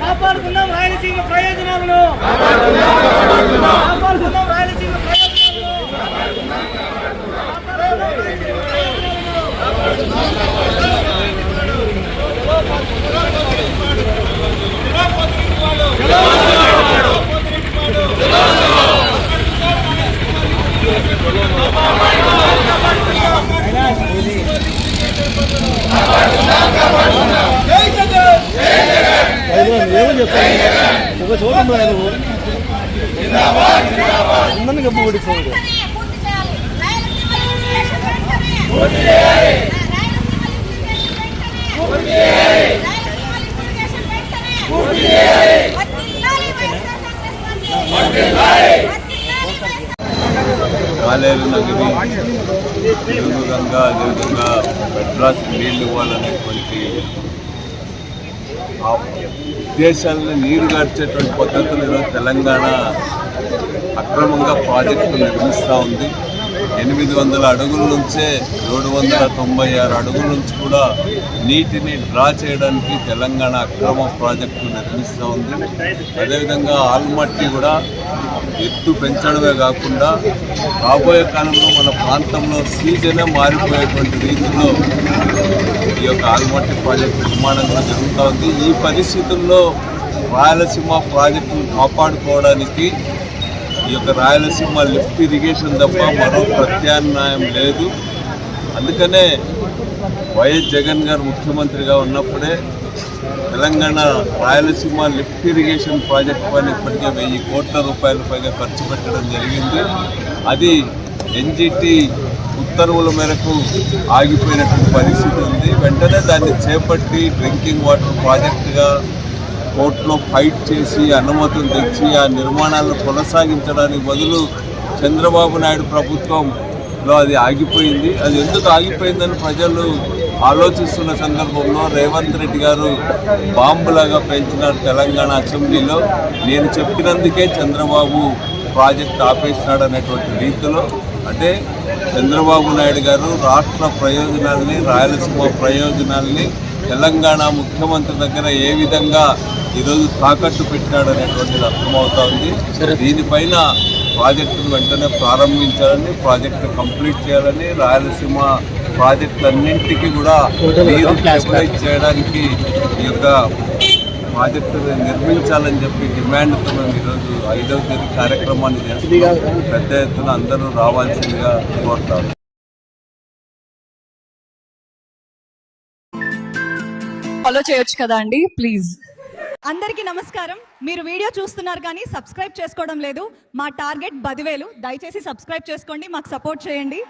కాపాడుకుందాం రాయలసీమ ప్రయోజనాలను కాపాడుకుందాం రాయలసీమ ప్రయోజనాలను ఏమో చెప్తాను ఒక చోట ఉండదు అందరినీ గబ్బు కొట్టించాడు పూర్తి చేయాలి రాయలసీమ లిమిటేషన్ వెంటనే పూర్తి చేయాలి రాయలసీమ లిమిటేషన్ వెంటనే పూర్తి చేయాలి రాయలసీమ లిమిటేషన్ వెంటనే పూర్తి చేయాలి ఒక చూడండి కాంగ్రెస్ గబ్బు వర్ధిల్లాలి వర్ధిల్లాలి వైఎస్ఆర్ కాలేరు నగరి అదేవిధంగా అదేవిధంగా మెడ్రాస్ ఇవ్వాలనేటువంటి ఆ నీరు గార్చేటువంటి పద్ధతులు ఈరోజు తెలంగాణ అక్రమంగా ప్రాజెక్టులు నిర్మిస్తూ ఉంది. ఎనిమిది వందల అడుగుల నుంచే ఏడు వందల తొంభై ఆరు అడుగుల నుంచి కూడా నీటిని డ్రా చేయడానికి తెలంగాణ అక్రమ ప్రాజెక్టు నిర్మిస్తూ ఉంది. అదేవిధంగా ఆల్మట్టి కూడా ఎత్తు పెంచడమే కాకుండా రాబోయే కాలంలో మన ప్రాంతంలో సీజనే మారిపోయేటువంటి రీతిలో ఈ యొక్క ఆల్మట్టి ప్రాజెక్టు నిర్మాణం కూడా జరుగుతూ ఉంది. ఈ పరిస్థితుల్లో రాయలసీమ ప్రాజెక్టును కాపాడుకోవడానికి ఈ యొక్క రాయలసీమ లిఫ్ట్ ఇరిగేషన్ తప్ప మరో ప్రత్యామ్నాయం లేదు. అందుకనే వైఎస్ జగన్ గారు ముఖ్యమంత్రిగా ఉన్నప్పుడే Telangana Rayalaseema lift irrigation project పైన ఇప్పటికే వెయ్యి కోట్ల రూపాయల పైగా ఖర్చు పెట్టడం జరిగింది. అది ఎన్జిటి ఉత్తర్వుల మేరకు ఆగిపోయినటువంటి పరిస్థితి ఉంది. వెంటనే దాన్ని చేపట్టి డ్రింకింగ్ వాటర్ ప్రాజెక్టుగా కోర్టులో ఫైట్ చేసి అనుమతులు తెచ్చి ఆ నిర్మాణాలను కొనసాగించడానికి బదులు చంద్రబాబు నాయుడు ప్రభుత్వంలో అది ఆగిపోయింది. అది ఎందుకు ఆగిపోయిందని ప్రజలు ఆలోచిస్తున్న సందర్భంలో రేవంత్ రెడ్డి గారు బాంబులాగా పెంచినారు తెలంగాణ అసెంబ్లీలో. నేను చెప్పినందుకే చంద్రబాబు ప్రాజెక్ట్ ఆపేసినాడు అనేటువంటి రీతిలో అంటే చంద్రబాబు నాయుడు గారు రాష్ట్ర ప్రయోజనాల్ని రాయలసీమ ప్రయోజనాల్ని తెలంగాణ ముఖ్యమంత్రి దగ్గర ఏ విధంగా ఈరోజు తాకట్టు పెట్టాడు అనేటువంటిది అర్థమవుతా ఉంది. దీనిపైన ప్రాజెక్టును వెంటనే ప్రారంభించాలని ప్రాజెక్టు కంప్లీట్ చేయాలని రాయలసీమ ప్రాజెక్టులన్నింటికి కూడా నీరు చేయడానికి ఈ యొక్క ప్రాజెక్టును నిర్మించాలని చెప్పి డిమాండ్తో మేము ఈరోజు ఐదవ తేదీ కార్యక్రమాన్ని చేస్తున్నాం. పెద్ద ఎత్తున అందరూ రావాల్సిందిగా కోరుతాను ఫాలో చేయొచ్చు కదా అండి? ప్లీజ్ అందరికీ నమస్కారం. మీరు వీడియో చూస్తున్నారు కానీ సబ్స్క్రైబ్ చేసుకోవడం లేదు. మా టార్గెట్ పదివేలు దయచేసి సబ్స్క్రైబ్ చేసుకోండి. మాకు సపోర్ట్ చేయండి.